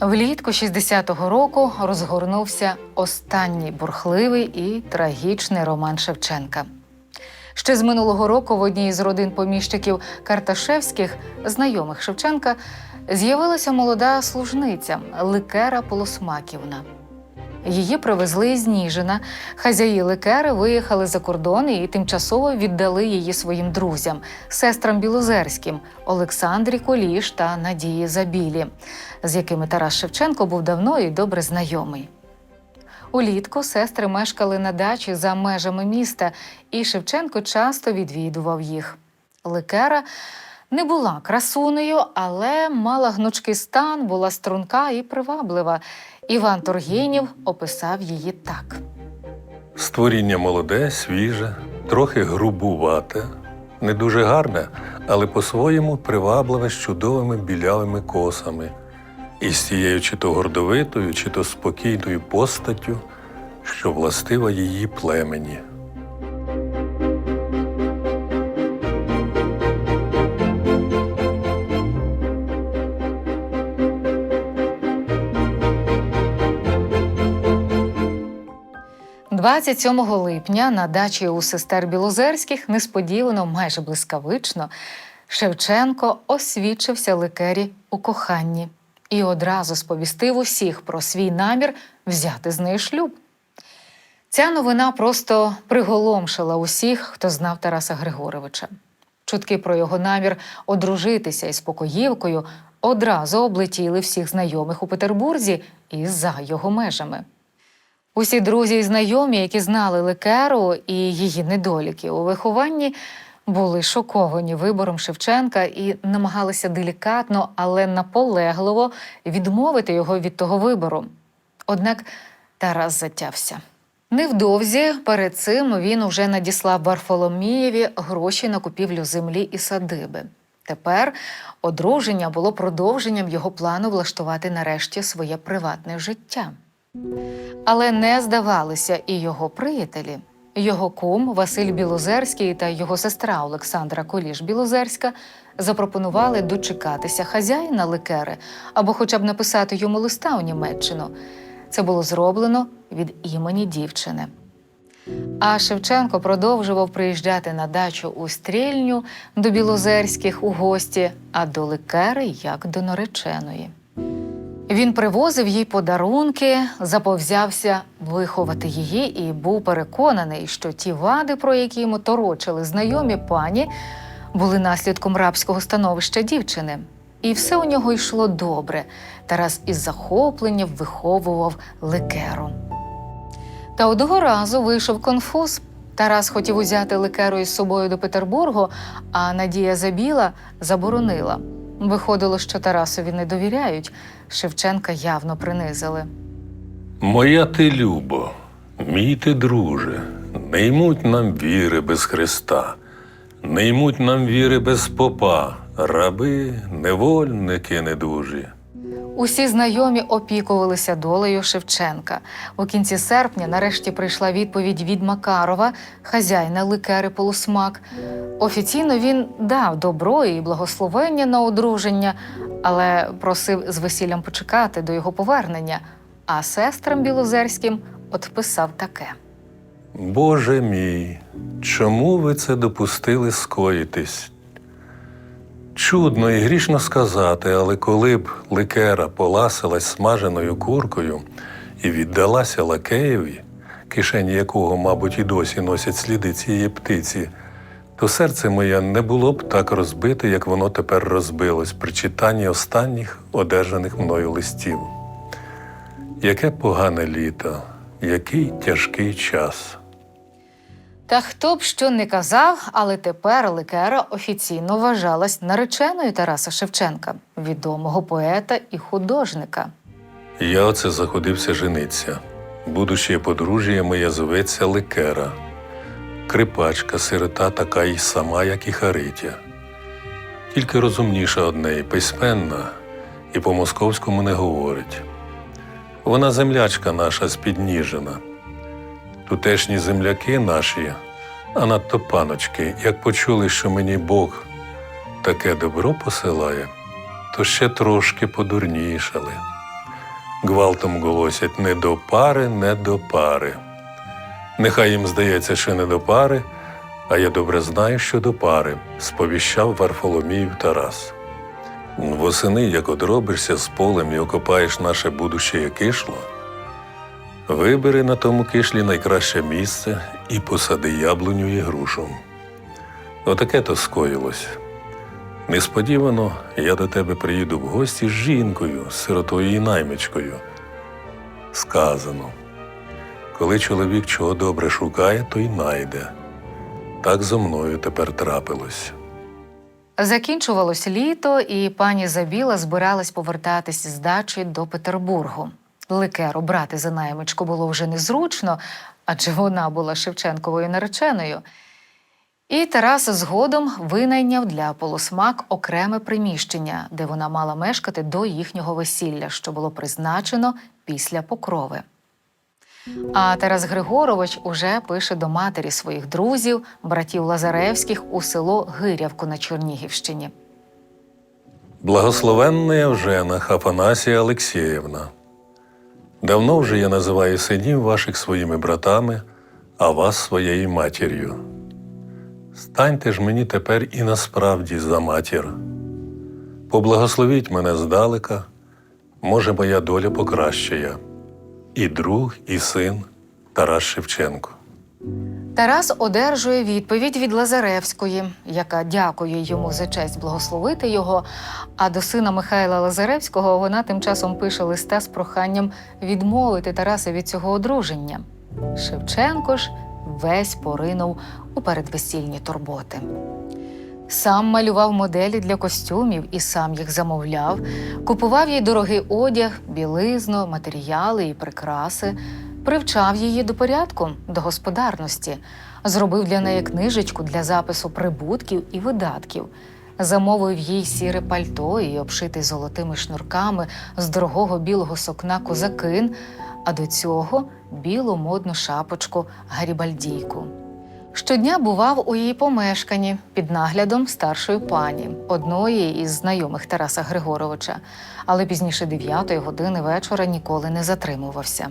Влітку 60-го року розгорнувся останній бурхливий і трагічний роман Шевченка. Ще з минулого року в одній з родин поміщиків Карташевських, знайомих Шевченка, з'явилася молода служниця Ликера Полосмаківна. Її привезли із Ніжина. Хазяї Ликери виїхали за кордон і тимчасово віддали її своїм друзям, сестрам Білозерським Олександрі Коліш та Надії Забілі, з якими Тарас Шевченко був давно і добре знайомий. Улітку сестри мешкали на дачі за межами міста, і Шевченко часто відвідував їх. Ликера не була красунею, але мала гнучкий стан, була струнка і приваблива. Іван Тургенів описав її так. Створіння молоде, свіже, трохи грубувате, не дуже гарне, але по-своєму привабливе з чудовими білявими косами, і з цією чи то гордовитою, чи то спокійною постаттю, що властива її племені. – 27 липня на дачі у сестер Білозерських несподівано, майже блискавично, Шевченко освічився ликері у коханні і одразу сповістив усіх про свій намір взяти з нею шлюб. Ця новина просто приголомшила усіх, хто знав Тараса Григоровича. Чутки про його намір одружитися із покоївкою одразу облетіли всіх знайомих у Петербурзі і за його межами. Усі друзі і знайомі, які знали Лекеру і її недоліки у вихованні, були шоковані вибором Шевченка і намагалися делікатно, але наполегливо відмовити його від того вибору. Однак Тарас затявся. Невдовзі перед цим він уже надіслав Варфоломієві гроші на купівлю землі і садиби. Тепер одруження було продовженням його плану влаштувати нарешті своє приватне життя. Але не здавалися і його приятелі. Його кум Василь Білозерський та його сестра Олександра Коліш Білозерська запропонували дочекатися хазяїна Ликери або хоча б написати йому листа у Німеччину. Це було зроблено від імені дівчини. А Шевченко продовжував приїжджати на дачу у стрільню до Білозерських у гості, а до Ликери як до нареченої. Він привозив їй подарунки, заповзявся виховати її і був переконаний, що ті вади, про які йому торочили знайомі пані, були наслідком рабського становища дівчини. І все у нього йшло добре. Тарас із захопленням виховував лекеру. Та одного разу вийшов конфуз. Тарас хотів узяти лекеру із собою до Петербургу, а Надія Забіла заборонила. Виходило, що Тарасові не довіряють. Шевченка явно принизили. Моя ти любо, мій ти друже, не ймуть нам віри без Христа, не ймуть нам віри без попа, раби, невольники недужі. Усі знайомі опікувалися долею Шевченка. У кінці серпня нарешті прийшла відповідь від Макарова, хазяїна ликери Полусмак. Офіційно він дав добро і благословення на одруження, але просив з весіллям почекати до його повернення. А сестрам Білозерським отписав таке. Боже мій, чому ви це допустили скоїтись? Чудно і грішно сказати, але коли б ликера поласилась смаженою куркою і віддалася лакеєві, кишені якого, мабуть, і досі носять сліди цієї птиці, то серце моє не було б так розбите, як воно тепер розбилось при читанні останніх одержаних мною листів. Яке погане літо, який тяжкий час. Та хто б що не казав, але тепер Ликера офіційно вважалась нареченою Тараса Шевченка, відомого поета і художника. Я оце заходився жениться. Будуще подружжя моє зоветься Ликера. Крипачка, сирота така й сама, як і Харитя. Тільки розумніша од неї, письменна, і по-московському не говорить. Вона землячка наша з Підніжина. Тутешні земляки наші, а надто паночки, як почули, що мені Бог таке добро посилає, то ще трошки подурнішали. Гвалтом голосять не до пари, не до пари. Нехай їм здається, що не до пари, а я добре знаю, що до пари, сповіщав Варфоломіїв Тарас. Восени, як одробишся з полем і окопаєш наше будуще кишло, вибери на тому кишлі найкраще місце і посади яблуню і грушу. Отаке то скоїлось. Несподівано я до тебе приїду в гості з жінкою, з сиротою і наймичкою. Сказано, коли чоловік чого добре шукає, то й найде. Так зо мною тепер трапилось. Закінчувалось літо, і пані Забіла збиралась повертатись з дачі до Петербургу. Ликеру брати за наймичку було вже незручно, адже вона була Шевченковою нареченою. І Тарас згодом винайняв для полусмак окреме приміщення, де вона мала мешкати до їхнього весілля, що було призначено після покрови. А Тарас Григорович уже пише до матері своїх друзів, братів Лазаревських, у село Гирявку на Чернігівщині. Благословенна Евжена Афанасія Олексіївна. Давно вже я називаю синів ваших своїми братами, а вас своєю матір'ю. Станьте ж мені тепер і насправді за матір. Поблагословіть мене здалека, може, моя доля покращає. І друг, і син Тарас Шевченко. Тарас одержує відповідь від Лазаревської, яка дякує йому за честь благословити його. А до сина Михайла Лазаревського вона тим часом пише листа з проханням відмовити Тараса від цього одруження. Шевченко ж весь поринув у передвесільні турботи. Сам малював моделі для костюмів і сам їх замовляв, купував їй дорогий одяг, білизну, матеріали і прикраси, привчав її до порядку, до господарності, зробив для неї книжечку для запису прибутків і видатків, замовив їй сіре пальто і обшитий золотими шнурками з дорогого білого сукна козакин, а до цього білу модну шапочку гарібальдійку. Щодня бував у її помешканні під наглядом старшої пані, одної із знайомих Тараса Григоровича, але пізніше дев'ятої години вечора ніколи не затримувався.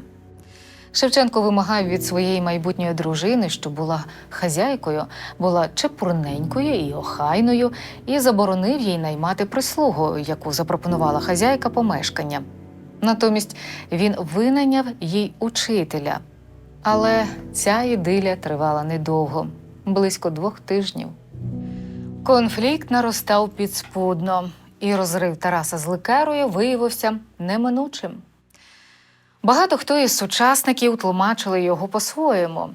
Шевченко вимагав від своєї майбутньої дружини, що була хазяйкою, була чепурненькою і охайною, і заборонив їй наймати прислугу, яку запропонувала хазяйка помешкання. Натомість він винайняв їй учителя. Але ця ідиля тривала недовго близько двох тижнів. Конфлікт наростав підспудно, і розрив Тараса з Ликерою виявився неминучим. Багато хто із сучасників тлумачили його по-своєму.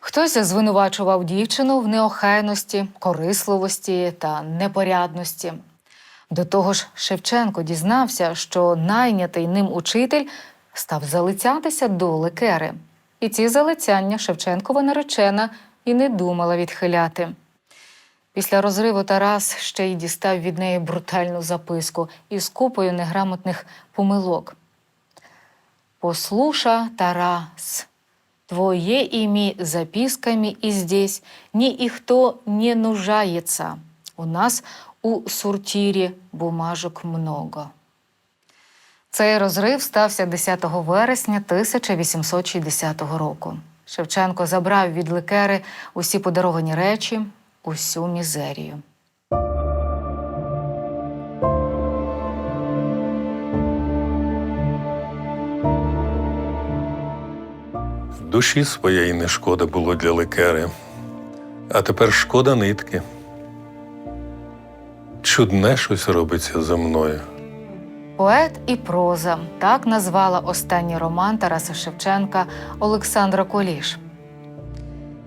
Хтось звинувачував дівчину в неохайності, корисливості та непорядності. До того ж, Шевченко дізнався, що найнятий ним учитель став залицятися до Ликери. І ці залицяння Шевченкова наречена і не думала відхиляти. Після розриву Тарас ще й дістав від неї брутальну записку із купою неграмотних помилок. Послуша, Тарас, твое ими записками и здесь никто не нужается. У нас у суртірі бумажок много. Цей розрив стався 10 вересня 1860 року. Шевченко забрав від ликери усі подаровані речі, усю мізерію. Душі своєї не шкода було для лекери, а тепер шкода нитки. Чудне щось робиться зо мною. Поет і проза так назвала останній роман Тараса Шевченка Олександра Коліш.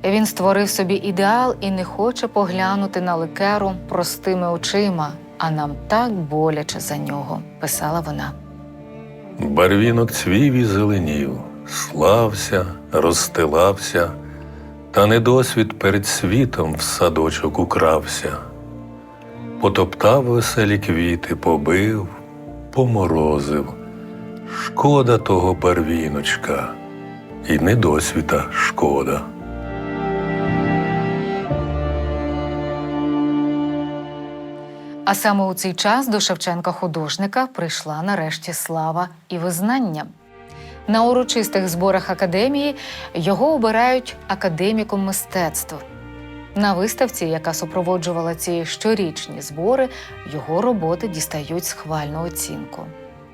Він створив собі ідеал і не хоче поглянути на ликеру простими очима, а нам так боляче за нього, писала вона. Барвінок цвів і зеленів, слався, розстилався, та недосвід перед світом в садочок укрався. Потоптав веселі квіти, побив, поморозив. Шкода того барвіночка, І не досвіта шкода. А саме у цей час до Шевченка художника прийшла нарешті слава і визнання. На урочистих зборах академії його обирають академіком мистецтв. На виставці, яка супроводжувала ці щорічні збори, його роботи дістають схвальну оцінку.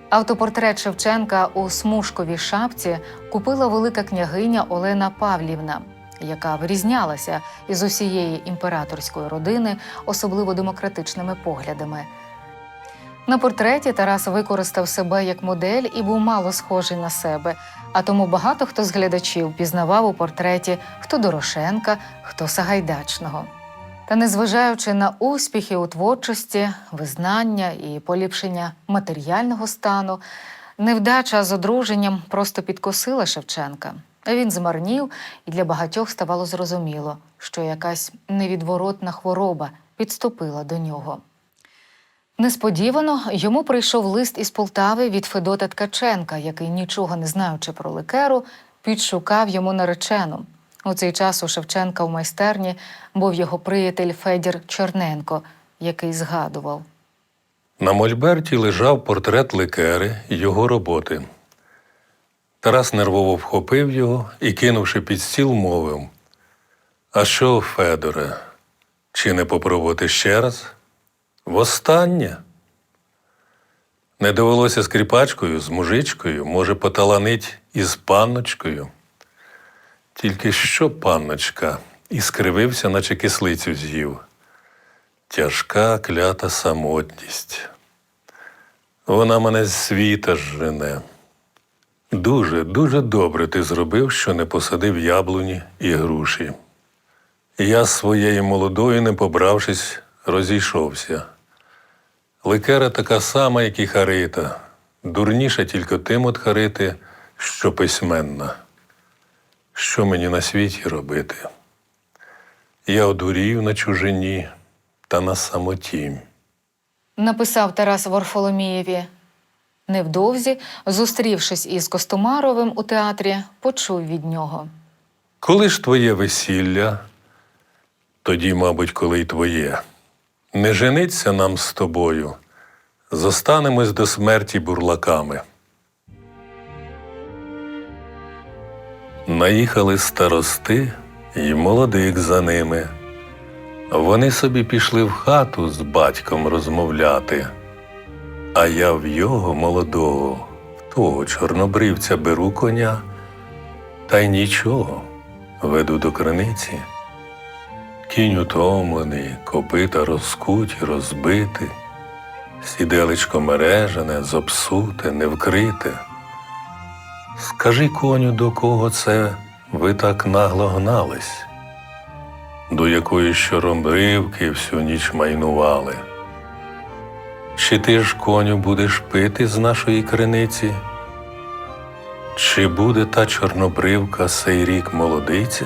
Автопортрет Шевченка у смужковій шапці купила велика княгиня Олена Павлівна, яка вирізнялася із усієї імператорської родини, особливо демократичними поглядами. На портреті Тарас використав себе як модель і був мало схожий на себе, а тому багато хто з глядачів пізнавав у портреті хто Дорошенка, хто Сагайдачного. Та незважаючи на успіхи у творчості, визнання і поліпшення матеріального стану, невдача з одруженням просто підкосила Шевченка. Він змарнів, і для багатьох ставало зрозуміло, що якась невідворотна хвороба підступила до нього. Несподівано йому прийшов лист із Полтави від Федота Ткаченка, який, нічого не знаючи про ликеру, підшукав йому наречену. У цей час у Шевченка в майстерні був його приятель Федір Чорненко, який згадував. На мольберті лежав портрет Ликери його роботи. Тарас нервово вхопив його і, кинувши під стіл, мовив: А що, Федоре, чи не попробувати ще раз? Востаннє? Не довелося скріпачкою, з мужичкою, може, поталанить із панночкою. Тільки що панночка і скривився, наче кислицю з'їв. Тяжка клята самотність. Вона мене з світа жене. Дуже, дуже добре ти зробив, що не посадив яблуні і груші. Я своєю молодою, не побравшись, розійшовся. Ликера така сама, як і Харита, дурніша тільки тим от Харити, що письменна. Що мені на світі робити? Я одурів на чужині та на самоті. Написав Тарас Варфоломієві. Невдовзі, зустрівшись із Костомаровим у театрі, почув від нього. Коли ж твоє весілля, тоді, мабуть, коли й твоє. Не жениться нам з тобою, зостанемось до смерті бурлаками. Наїхали старости і молодик за ними. Вони собі пішли в хату з батьком розмовляти. А я в його молодого, в того чорнобривця беру коня, та й нічого, веду до криниці. Кінь утомлений, копита розкуті, розбити, сіделечко мережене, зобсуте, невкрите. Скажи коню, до кого це ви так нагло гнались, до якої щоромбривки всю ніч майнували. Чи ти ж коню будеш пити з нашої криниці? Чи буде та чорнобривка сей рік молодиця?